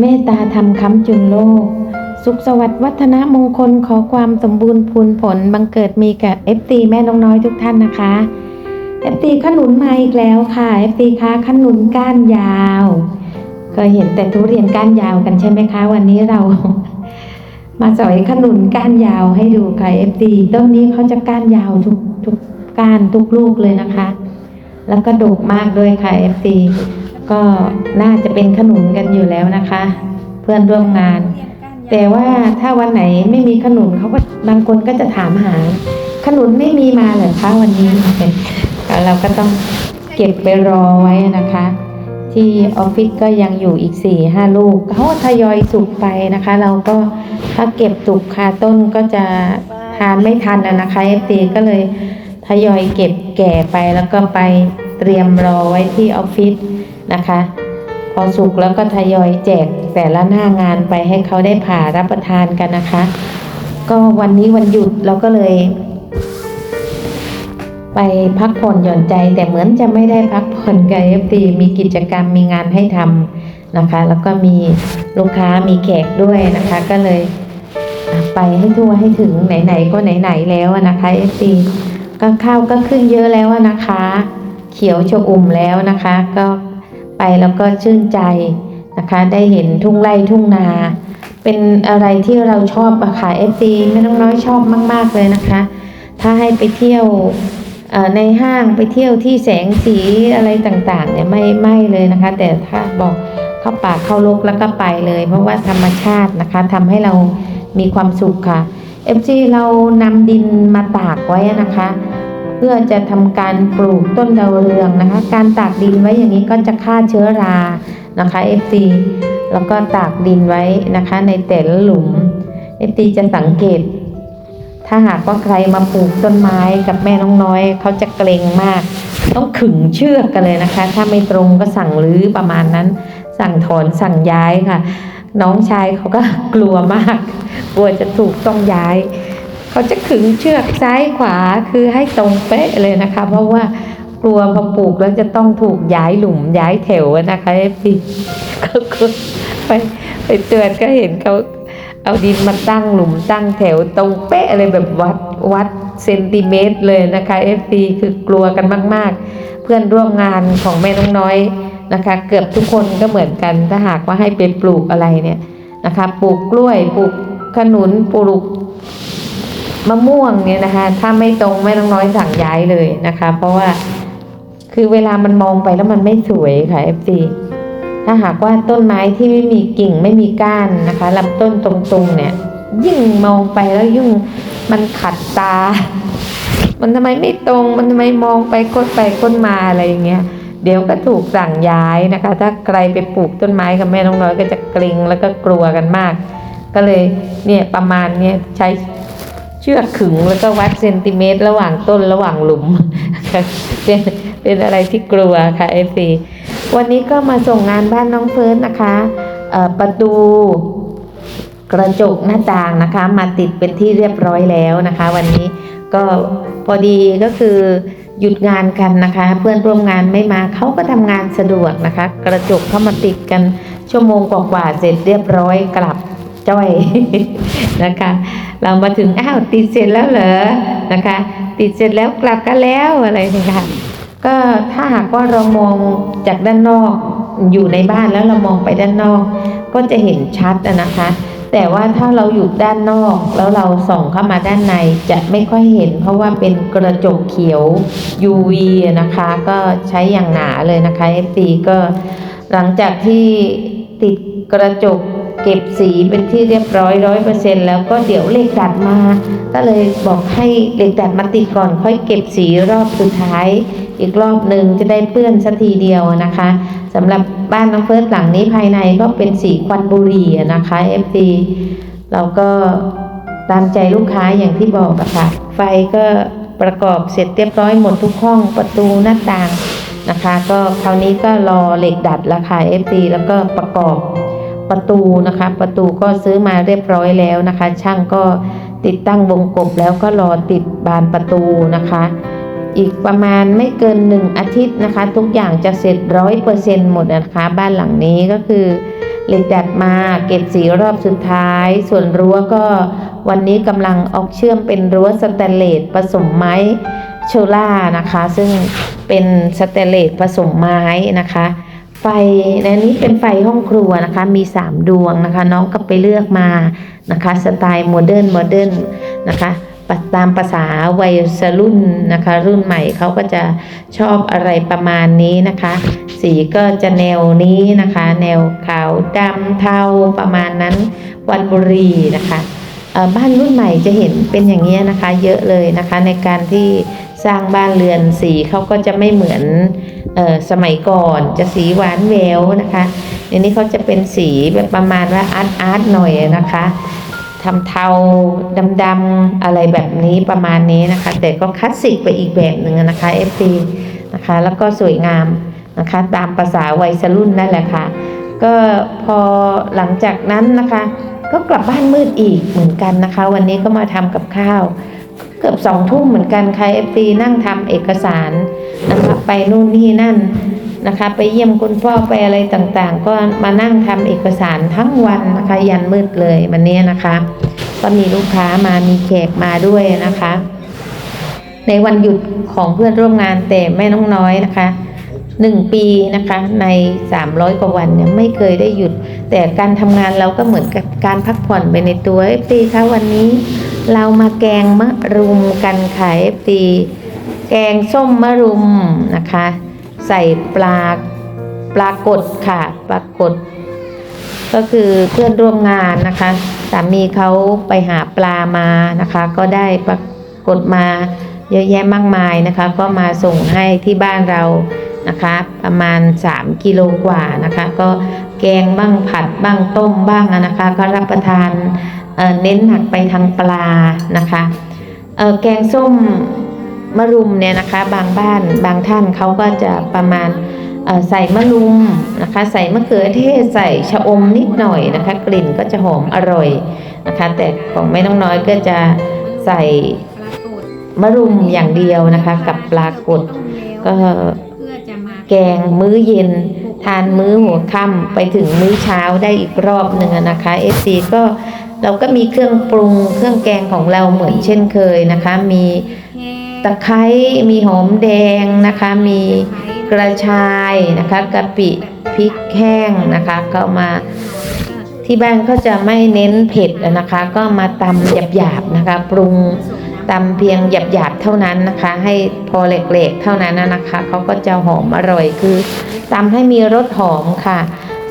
เมตตาธรรมค้ำจุนโลก สุขสวัสดิ์วัฒนมงคลขอความสมบูรณ์พูนผลบังเกิดมีกับเอฟตีแม่น้องน้อยทุกท่านนะคะเอฟตีขนุนมาอีกแล้วค่ะเอฟตีคะขนุนก้านยาวเคยเห็นแต่ทุเรียนก้านยาวกันใช่ไหมคะ วันนี้เรามาสอยขนุนก้านยาวให้ดูค่ะเอฟตีต้นนี้เขาจะก้านยาวทุกทุกก้านทุกลูกเลยนะคะ แล้วก็ดกมากด้วยค่ะเอฟตี ก็น่าจะเป็นขนุนกันอยู่แล้วนะคะ เพื่อนร่วมงาน แต่ว่าถ้าวันไหนไม่มีขนุนเขาก็บางคนก็จะถามหา ขนุนไม่มีมาเหรอคะวันนี้เราก็ต้องเก็บไปรอไว้นะคะ ที่ออฟฟิศก็ยังอยู่อีก4ี่ห้าลูกเขาทยอยสุกไปนะคะ เราก็ถ้าเก็บสุกคาต้นก็จะทานไม่ทันนะนะคะเอฟตีก็เลยทยอยเก็บแก่ไปแล้วก็ไป เตรียมรอไว้ที่ออฟฟิศนะคะ พอสุกแล้วก็ทยอยแจกแต่ละหน้างานไปให้เขาได้ผ่ารับประทานกันนะคะ ก็วันนี้วันหยุดเราก็เลย ไปพักผ่อนหย่อนใจ แต่เหมือนจะไม่ได้พักผ่อนกับเอฟตีมีกิจกรรมมีงานให้ทำนะคะ แล้วก็มีลูกค้ามีแขกด้วยนะคะ ก็เลยไปให้ทั่วให้ถึงไหนๆก็ไหนๆแล้วนะคะเอฟตีก็ข้าวก็ขึ้นเยอะแล้วนะคะ เขียวชอุ่มแล้วนะคะ ก็ไปแล้วก็ชื่นใจนะคะ ได้เห็นทุ่งไร่ทุ่งนา เป็นอะไรที่เราชอบอะค่ะเอฟซีไม่ต้องน้อยชอบมาก ๆเลยนะคะ ถ้าให้ไปเที่ยวในห้างไปเที่ยวที่แสงสีอะไรต่างๆเนี่ยไม่ไม่เลยนะคะ แต่ถ้าบอกเข้าป่าเข้าโลกแล้วก็ไปเลย เพราะว่าธรรมชาตินะคะทำให้เรามีความสุขค่ะ FG เรานำดินมาตากไว้นะคะ เพื่อจะทำการปลูกต้นดาวเรืองนะคะ การตากดินไว้อย่างนี้ก็จะฆ่าเชื้อรานะคะ FG แล้วก็ตากดินไว้นะคะ ในแต่ละหลุม FG จะสังเกต ถ้าหากว่าใครมาปลูกต้นไม้กับแม่น้องน้อยเขาจะเกรงมาก ต้องขึงเชือกกันเลยนะคะ ถ้าไม่ตรงก็สั่งรื้อประมาณนั้น สั่งถอนสั่งย้ายค่ะ น้องชายเขาก็กลัวมาก กลัวจะถูกต้องย้าย เขาจะขึงเชือกซ้ายขวาคือให้ตรงเป๊ะเลยนะคะ เพราะว่ากลัวพอปลูกแล้วจะต้องถูกย้ายหลุมย้ายแถวนะคะพี่ก็ก็ไปไปเตือนก็เห็นเขาเอาดินมาตั้งหลุมตั้งแถวตรงเป๊ะเลยแบบวัดวัดเซนติเมตรเลยนะคะ FP คือกลัวกันมาก ๆ เพื่อนร่วมงานของแม่น้องน้อยนะคะ เกือบทุกคนก็เหมือนกันถ้าหากว่าให้ไปปลูกอะไรเนี่ยนะคะ ปลูกกล้วยปลูกขนุนปลูก มะม่วงเนี่ยนะคะ ถ้าไม่ตรงแม่น้องน้อยสั่งย้ายเลยนะคะ เพราะว่าคือเวลามันมองไปแล้วมันไม่สวยค่ะ FP ถ้าหากว่าต้นไม้ที่ไม่มีกิ่งไม่มีก้านนะคะลำต้นตรงๆเนี่ย ยิ่งมองไปแล้วยิ่งมันขัดตา มันทำไมไม่ตรงมันทำไมมองไปก้นไปก้นมาอะไรอย่างเงี้ยเดี๋ยวก็ถูกสั่งย้ายนะคะ ถ้าใครไปปลูกต้นไม้กับแม่น้องน้อยก็จะเกรงแล้วก็กลัวกันมาก ก็เลยเนี่ยประมาณเนี้ยใช้ ชือกขึงแล้วก็วัดเซนติเมตร ระหว่างต้นระหว่างหลุมเป็นเป็นอะไรที่กลัวค่ะเอฟซีวันนี้ก็มาส่งงานบ้านน้องเฟิร์สนะคะประตูกระจกหน้าต่างนะคะ มาติดเป็นที่เรียบร้อยแล้วนะคะ วันนี้ก็พอดีก็คือหยุดงานกันนะคะ เพื่อนร่วมงานไม่มาเขาก็ทำงานสะดวกนะคะ กระจกเข้ามาติดกันชั่วโมงกว่าๆเสร็จเรียบร้อยกลับ จ้อยนะคะ เรามาถึงอ้าวติดเสร็จแล้วเหรอนะคะ ติดเสร็จแล้วกลับกันแล้วอะไรนะคะก็ถ้าหากว่าเรามองจากด้านนอกอยู่ในบ้านแล้วเรามองไปด้านนอก ก็จะเห็นชัดนะคะ แต่ว่าถ้าเราอยู่ด้านนอก แล้วเราส่องเข้ามาด้านในจะไม่ค่อยเห็น เพราะว่าเป็นกระจกเขียว UV นะคะ ก็ใช้อย่างหนาเลยนะคะ FP ก็หลังจากที่ติดกระจก เก็บสีเป็นที่เรียบร้อยร้อยเปอร์เซ็นแล้วก็เดี๋ยวเหล็กดัดมา ก็เลยบอกให้เหล็กดัดมาติดก่อนค่อยเก็บสีรอบสุดท้าย อีกรอบหนึ่งจะได้เปื้อนสักทีเดียวนะคะสำหรับบ้านน้องเฟิร์สหลังนี้ภายในก็เป็นสีควันบุหรี่อะนะคะ FD เราก็ตามใจลูกค้าอย่างที่บอกอะค่ะไฟก็ประกอบเสร็จเรียบร้อยหมดทุกห้องประตูหน้าต่างนะคะ ก็คราวนี้ก็รอเหล็กดัดราคา FD แล้วก็ประกอบ ประตูนะคะ ประตูก็ซื้อมาเรียบร้อยแล้วนะคะ ช่างก็ติดตั้งวงกบแล้วก็รอติดบานประตูนะคะ อีกประมาณไม่เกินหนึ่งอาทิตย์นะคะ ทุกอย่างจะเสร็จร้อยเปอร์เซ็นต์หมดนะคะ บ้านหลังนี้ก็คือเหล็กดัดมาเก็บสีรอบสุดท้าย ส่วนรั้วก็วันนี้กำลังออกเชื่อมเป็นรั้วสแตนเลสผสมไม้โชล่านะคะ ซึ่งเป็นสแตนเลสผสมไม้นะคะ ไฟในนี้เป็นไฟห้องครัวนะคะมี 3 ดวงนะคะ น้องก็ไปเลือกมานะคะสไตล์โมเดิร์นโมเดิร์นนะคะตามภาษาวัยรุ่นนะคะ รุ่นใหม่เขาก็จะชอบอะไรประมาณนี้นะคะ สีก็จะแนวนี้นะคะ แนวขาวดำเทาประมาณนั้น วันบุรีนะคะบ้านรุ่นใหม่จะเห็นเป็นอย่างนี้ยนะคะ เยอะเลยนะคะในการที่ สร้างบ้านเรือนสีเขาก็จะไม่เหมือนออสมัยก่อนจะสีหวานแววนะคะในนี้เขาจะเป็นสีแบบประมาณว่าอาร์ตอาร์ตหน่อยนะคะทำเทาดำๆอะไรแบบนี้ประมาณนี้นะคะ แต่ก็คลาสสิกไปอีกแบบหนึ่งนะคะ FP นะคะ แล้วก็สวยงามนะคะ ตามภาษาวัยรุ่นนั่นแหละค่ะ ก็พอหลังจากนั้นนะคะ ก็กลับบ้านมืดอีกเหมือนกันนะคะ วันนี้ก็มาทำกับข้าว เกือบสองทุ่มเหมือนกันค่ะ FP นั่งทำเอกสารนะคะไปนู่นนี่นั่นนะคะ ไปเยี่ยมคุณพ่อไปอะไรต่างๆ ก็มานั่งทำเอกสารทั้งวันนะคะยันมืดเลยวันนี้นะคะ ก็มีลูกค้ามามีแขกมาด้วยนะคะ ในวันหยุดของเพื่อนร่วมงานแต่แม่น้องน้อยนะคะหนึ่งปีนะคะใน 300 กว่าวันเนี่ยไม่เคยได้หยุด แต่การทำงานเราก็เหมือนกับการพักผ่อนไปในตัวเอฟตีคะวันนี้ เรามาแกงมะรุมกันค่ะเอฟตีแกงส้มมะรุมนะคะ ใส่ปลาปลากดค่ะปลากด ก็คือเพื่อนร่วมงานนะคะสามีเขาไปหาปลามานะคะ ก็ได้ปลากดมาเยอะแยะมากมายนะคะ ก็มาส่งให้ที่บ้านเรานะคะ ประมาณ 3กิโลกว่านะคะ ก็แกงบ้างผัดบ้างต้มบ้างนะคะ ก็รับประทาน เน้นหนักไปทางปลานะคะแกงส้มมะรุมเนี่ยนะคะ บางบ้านบางท่านเขาก็จะประมาณใส่มะรุมนะคะ ใส่มะเขือเทศใส่ชะอมนิดหน่อยนะคะ กลิ่นก็จะหอมอร่อยนะคะ แต่ของแม่น้องน้อยก็จะใส่มะรุมอย่างเดียวนะคะ กับปลากดก็แกงมื้อเย็น ทานมื้อหัวค่ำไปถึงมื้อเช้าได้อีกรอบหนึ่งนะคะเอซีก็ เราก็มีเครื่องปรุงเครื่องแกงของเราเหมือนเช่นเคยนะคะ มีตะไคร้มีหอมแดงนะคะ มีกระชายนะคะกะปิพริกแห้งนะคะก็มาที่บ้านก็จะไม่เน้นเผ็ดนะคะ ก็มาตำหยาบๆนะคะ ปรุงตำเพียงหยาบๆเท่านั้นนะคะ ให้พอเหล็กๆเท่านั้นนะคะเขาก็จะหอมอร่อยคือตำให้มีรสหอมค่ะ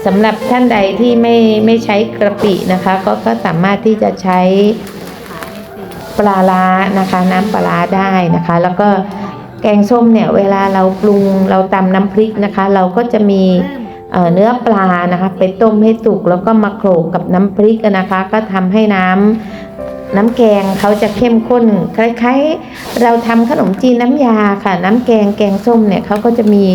สำหรับท่านใดที่ไม่ไม่ใช้กระปินะคะ ก็ก็สามารถที่จะใช้ปลาร้านะคะ น้ำปลาร้าได้นะคะ แล้วก็แกงส้มเนี่ยเวลาเราปรุงเราตำน้ำพริกนะคะ เราก็จะมีเอ่อเนื้อปลานะคะไปต้มให้สุกแล้วก็มาโขลกกับน้ำพริกอะนะคะ ก็ทำให้น้ำน้ำแกงเขาจะเข้มข้นคล้ายๆ เราทำขนมจีนน้ำยาค่ะ น้ำแกงแกงส้มเนี่ยเขาก็จะมี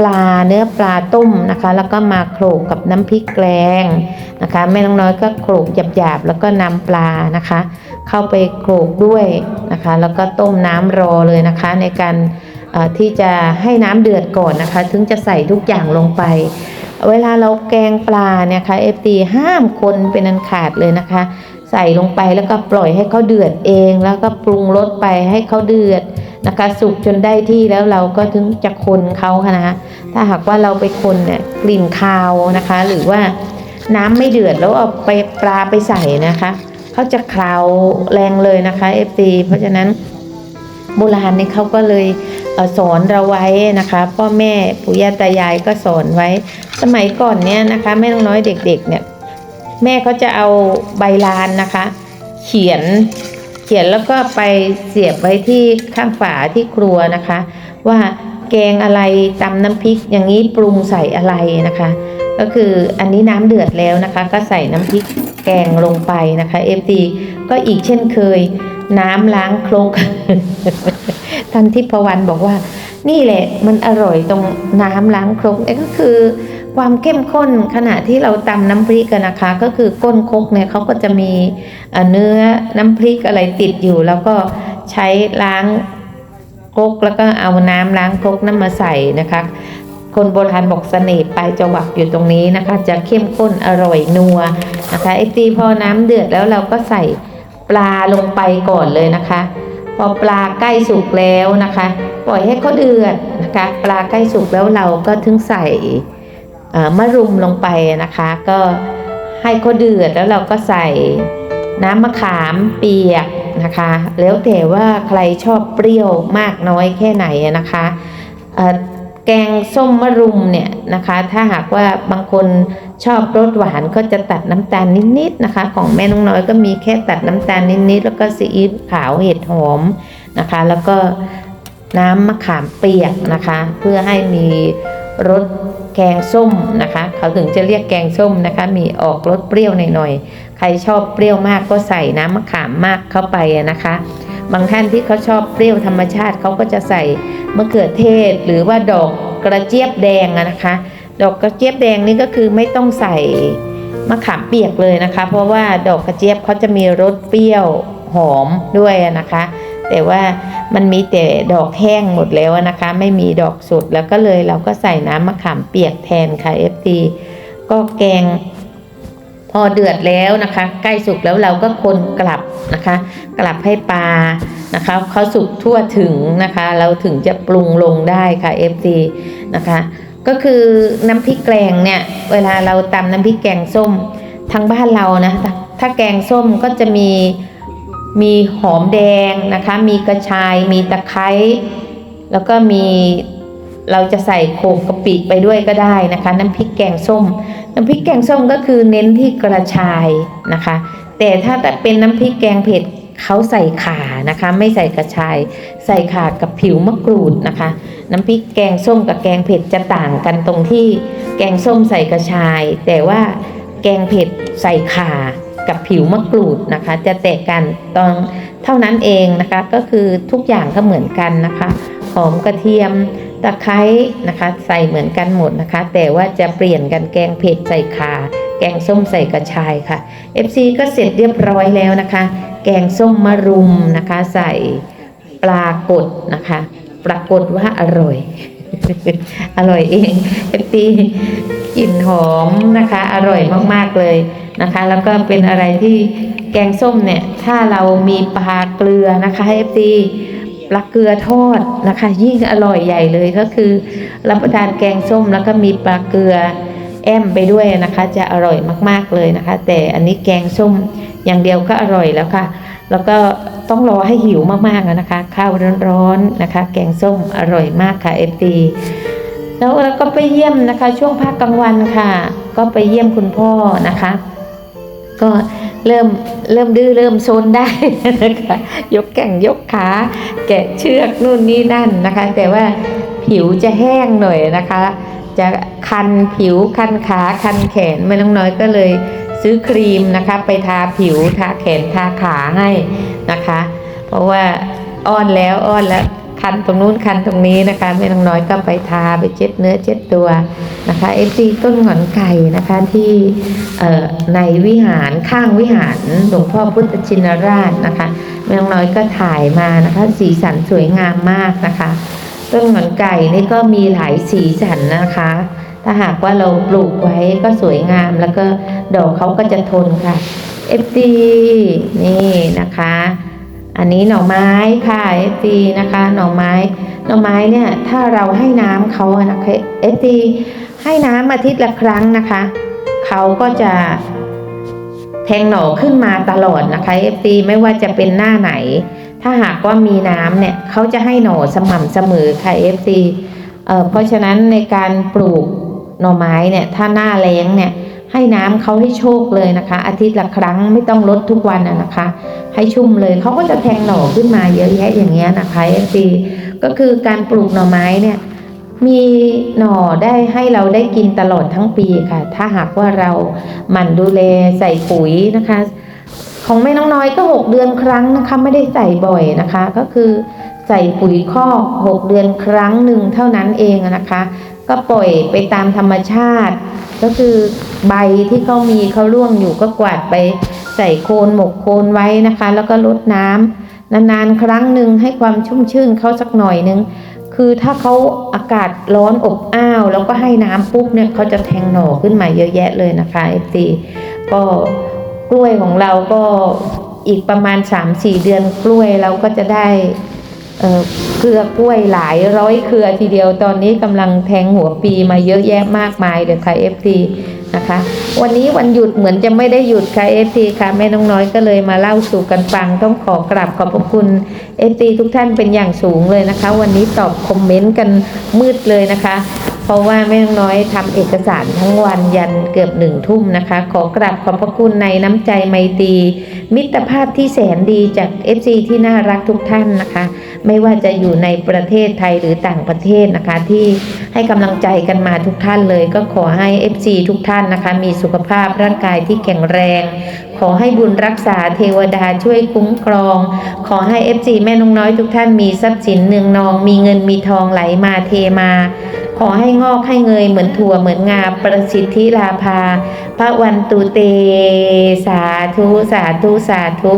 ปลาเนื้อปลาต้มนะคะ แล้วก็มาโขลกกับน้ำพริกแกงนะคะแม่น้องน้อยก็โขลกหยาบๆแล้วก็นำปลานะคะ เข้าไปโขลกด้วยนะคะ แล้วก็ต้มน้ำรอเลยนะคะ ในการที่จะให้น้ำเดือดก่อนนะคะ ถึงจะใส่ทุกอย่างลงไป เวลาเราแกงปลาเนี่ยค่ะเอฟตีห้ามคนเป็นอันขาดเลยนะคะ ใส่ลงไปแล้วก็ปล่อยให้เขาเดือดเอง แล้วก็ปรุงรสไปให้เขาเดือด นะคะ สุกจนได้ที่แล้วเราก็ถึงจะคนเขาค่ะนะคะถ้าหากว่าเราไปคนเนี่ยกลิ่นคาวนะคะ หรือว่าน้ำไม่เดือดแล้วเอาไปปลาไปใส่นะคะเขาจะคลาวแรงเลยนะคะ FT เพราะฉะนั้นโบราณนี่เขาก็เลยเอสอนเราไว้นะคะพ่อแม่ปู่ย่าตายายก็สอนไว้ สมัยก่อนเนี่ยนะคะแม่น้องน้อยเด็กๆเนี่ยแม่เขาจะเอาใบลานนะคะ เขียน ขียนแล้วก็ไปเสียบไว้ที่ข้างฝาที่ครัวนะคะ ว่าแกงอะไรตำน้ำพริกอย่างนี้ปรุงใส่อะไรนะคะ ก็คืออันนี้น้ำเดือดแล้วนะคะ ก็ใส่น้ำพริกแกงลงไปนะคะเอฟตีก็อีกเช่นเคย น้ำล้างครกท่านทิพวรรณบอกว่า นี่แหละมันอร่อยตรงน้ำล้างครกเนี่ก็คือ ความเข้มข้นขณะที่เราตำน้ำพริกกันนะคะ ก็คือก้นคกเนี่ยเขาก็จะมีเนื้อน้ำพริกอะไรติดอยู่ แล้วก็ใช้ล้างคกแล้วก็เอาน้ำล้างคกนั้นมาใส่นะคะ คนโบราณบอกเสน่ห์ปลายจวักอยู่ตรงนี้นะคะ จะเข้มข้นอร่อยนัวนะคะไอตีพอน้ำเดือดแล้วเราก็ใส่ปลาลงไปก่อนเลยนะคะ พอปลาใกล้สุกแล้วนะคะ ปล่อยให้เขาเดือดนะคะ ปลาใกล้สุกแล้วเราก็ถึงใส่ มะรุมลงไปนะคะ ก็ให้เขาเดือดแล้วเราก็ใส่น้ำมะขามเปียกนะคะ แล้วแต่ว่าใครชอบเปรี้ยวมากน้อยแค่ไหนนะคะแกงส้มมะรุมเนี่ยนะคะ ถ้าหากว่าบางคนชอบรสหวานก็จะตัดน้ำตาลนิดๆนะคะ ของแม่น้องน้อยก็มีแค่ตัดน้ำตาลนิดๆแล้วก็ซีอิ๊วขาวเห็ดหอมนะคะ แล้วก็น้ำมะขามเปียกนะคะ เพื่อให้มีรสแกงส้มนะคะ เขาถึงจะเรียกแกงส้มนะคะ มีออกรสเปรี้ยวหน่อยๆใครชอบเปรี้ยวมากก็ใส่น้ำมะขามมากเข้าไปนะคะ บางท่านที่เขาชอบเปรี้ยวธรรมชาติเขาก็จะใส่มะเขือเทศหรือว่าดอกกระเจี๊ยบแดงนะคะ ดอกกระเจี๊ยบแดงนี่ก็คือไม่ต้องใส่มะขามเปียกเลยนะคะ เพราะว่าดอกกระเจี๊ยบเขาจะมีรสเปรี้ยวหอมด้วยนะคะ แต่ว่ามันมีแต่ดอกแห้งหมดแล้วนะคะ ไม่มีดอกสดแล้วก็เลยเราก็ใส่น้ำมะขามเปียกแทนค่ะ FT ก็แกงพอเดือดแล้วนะคะ ใกล้สุกแล้วเราก็คนกลับนะคะ กลับให้ปลานะคะเขาสุกทั่วถึงนะคะ เราถึงจะปรุงลงได้ค่ะ FT นะคะ ก็คือน้ำพริกแกงเนี่ยเวลาเราตำน้ำพริกแกงส้มทางบ้านเรานะถ้าแกงส้มก็จะมี มีหอมแดงนะคะ มีกระชาย มีตะไคร้ แล้วก็มีเราจะใส่โขกกะปิไปด้วยก็ได้นะคะ น้ำพริกแกงส้ม น้ำพริกแกงส้มก็คือเน้นที่กระชายนะคะ แต่ถ้าเป็นน้ำพริกแกงเผ็ดเขาใส่ข่านะคะ ไม่ใส่กระชาย ใส่ข่ากับผิวมะกรูดนะคะ น้ำพริกแกงส้มกับแกงเผ็ดจะต่างกันตรงที่แกงส้มใส่กระชาย แต่ว่าแกงเผ็ดใส่ข่า กับผิวมะกรูดนะคะ จะแตกกันตอนเท่านั้นเองนะคะ ก็คือทุกอย่างก็เหมือนกันนะคะหอมกระเทียมตะไคร้นะคะ ใส่เหมือนกันหมดนะคะ แต่ว่าจะเปลี่ยนกันแกงเผ็ดใส่ขาแกงส้มใส่กระชายค่ะ FC ก็เสร็จเรียบร้อยแล้วนะคะ แกงส้มมะรุมนะคะ ใส่ปลากดนะคะ ปรากฏว่าอร่อย อร่อยเอง FC กลิ่นหอมนะคะ อร่อยมากๆเลย นะคะ แล้วก็เป็นอะไรที่แกงส้มเนี่ย ถ้าเรามีปลาเกลือนะคะ FC ปลาเกลือทอดนะคะ ยิ่งอร่อยใหญ่เลยก็คือ รับประทานแกงส้มแล้วก็มีปลาเกลือแอมไปด้วยนะคะ จะอร่อยมากๆเลยนะคะ แต่อันนี้แกงส้มอย่างเดียวก็อร่อยแล้วค่ะ แล้วก็ต้องรอให้หิวมากๆนะคะ ข้าวร้อนๆนะคะ แกงส้มอร่อยมากค่ะเอฟตีแล้วเราก็ไปเยี่ยมนะคะ ช่วงพักกลางวันค่ะ ก็ไปเยี่ยมคุณพ่อนะคะ ก็เริ่มเริ่มดื้อเริ่มโซนได้นะคะยกแก่งยกขาแกะเชือกนู่นนี่นั่นนะคะ แต่ว่าผิวจะแห้งหน่อยนะคะ จะคันผิวคันขาคันแขนไม่น้องน้อยก็เลยซื้อครีมนะคะ ไปทาผิวทาแขนทาขาให้นะคะ เพราะว่าอ้อนแล้วอ้อนแล้ว คันตรงนู้นคันตรงนี้นะคะแม่น้องน้อยก็ไปทาไปเช็ดเนื้อเช็ดตัวนะคะเอฟซีต้นหงอนไก่นะคะที่ในวิหารข้างวิหารหลวงพ่อพุทธชินราชนะคะแม่น้องน้อยก็ถ่ายมานะคะสีสันสวยงามมากนะคะ ต้นหงอนไก่นี่ก็มีหลายสีสันนะคะถ้าหากว่าเราปลูกไว้ก็สวยงามแล้วก็ดอกเขาก็จะทนค่ะ FD นี่นะคะ อันนี้หน่อไม้ค่ะ FD นะคะหน่อไม้หน่อไม้เนี่ยถ้าเราให้น้ำเขาอะนะคะ FD ให้น้ำอาทิตย์ละครั้งนะคะเขาก็จะแทงหน่อขึ้นมาตลอดนะคะ FD ไม่ว่าจะเป็นหน้าไหน ถ้าหากว่ามีน้ำเนี่ยเขาจะให้หน่อสม่ำเสมอค่ะ FD เอ่อเพราะฉะนั้นในการปลูกหน่อไม้เนี่ยถ้าหน้าแล้งเนี่ย ให้น้ำเขาให้โชคเลยนะคะ อาทิตย์ละครั้งไม่ต้องลดทุกวันนะคะ ให้ชุ่มเลยเขาก็จะแทงหน่อขึ้นมาเยอะแยะอย่างเงี้ยนะคะ FD ก็คือการปลูกหน่อไม้เนี่ยมีหน่อได้ให้เราได้กินตลอดทั้งปีค่ะ ถ้าหากว่าเราหมั่นดูแลใส่ปุ๋ยนะคะ ของแม่น้องน้อยก็หกเดือนครั้งนะคะ ไม่ได้ใส่บ่อยนะคะ ก็คือใส่ปุ๋ยคอกหกเดือนครั้งหนึ่งเท่านั้นเองนะคะ ก็ปล่อยไปตามธรรมชาติ ก็คือ ใบที่เขามีเขาร่วงอยู่ก็กวาดไปใส่โคนหมกโคนไว้นะคะ แล้วก็รดน้ำนานๆ ครั้งหนึ่งให้ความชุ่มชื่นเขาสักหน่อยนึงคือถ้าเขาอากาศร้อนอบอ้าว แล้วก็ให้น้ำปุ๊บเนี่ยเขาจะแทงหน่อขึ้นมาเยอะแยะเลยนะคะ FT ก็กล้วยของเราก็อีกประมาณ 3-4 เดือนกล้วยเราก็จะได้ เครือกล้วยหลายร้อยเครือทีเดียวตอนนี้กำลังแทงหัวปีมาเยอะแยะมากมายเลยค่ะ FT นะคะ วันนี้วันหยุดเหมือนจะไม่ได้หยุดค่ะ FT ค่ะแม่น้องน้อยก็เลยมาเล่าสู่กันฟังต้องขอกราบขอบพระคุณ FT ทุกท่านเป็นอย่างสูงเลยนะคะ วันนี้ตอบคอมเมนต์กันมืดเลยนะคะ ราะว่าแม่น้อยทำเอกสารทั้งวันยันเกือบหนึ่งทุ่มนะคะ ขอกราบขอบพระคุณในน้ำใจไมตรีมิตรภาพที่แสนดีจาก FC ที่น่ารักทุกท่านนะคะ ไม่ว่าจะอยู่ในประเทศไทยหรือต่างประเทศนะคะ ที่ให้กำลังใจกันมาทุกท่านเลย ก็ขอให้ FC ทุกท่านนะคะ มีสุขภาพร่างกายที่แข็งแรง ขอให้บุญรักษาเทวดาช่วยคุ้มครอง ขอให้ FC แม่นงน้อยทุกท่านมีทรัพย์สินเนืองนอง มีเงินมีทองไหลมาเทมา ขอให้งอกให้เงยเหมือนถั่วเหมือนงาประสิทธิลาภา พระวันตุเต สาธุสาธุสาธุ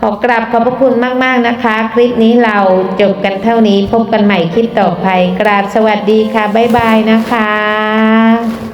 ขอกราบขอบพระคุณมากๆนะคะ คลิปนี้เราจบกันเท่านี้พบกันใหม่คลิปต่อไป กราบสวัสดีค่ะ บ๊ายบายนะคะ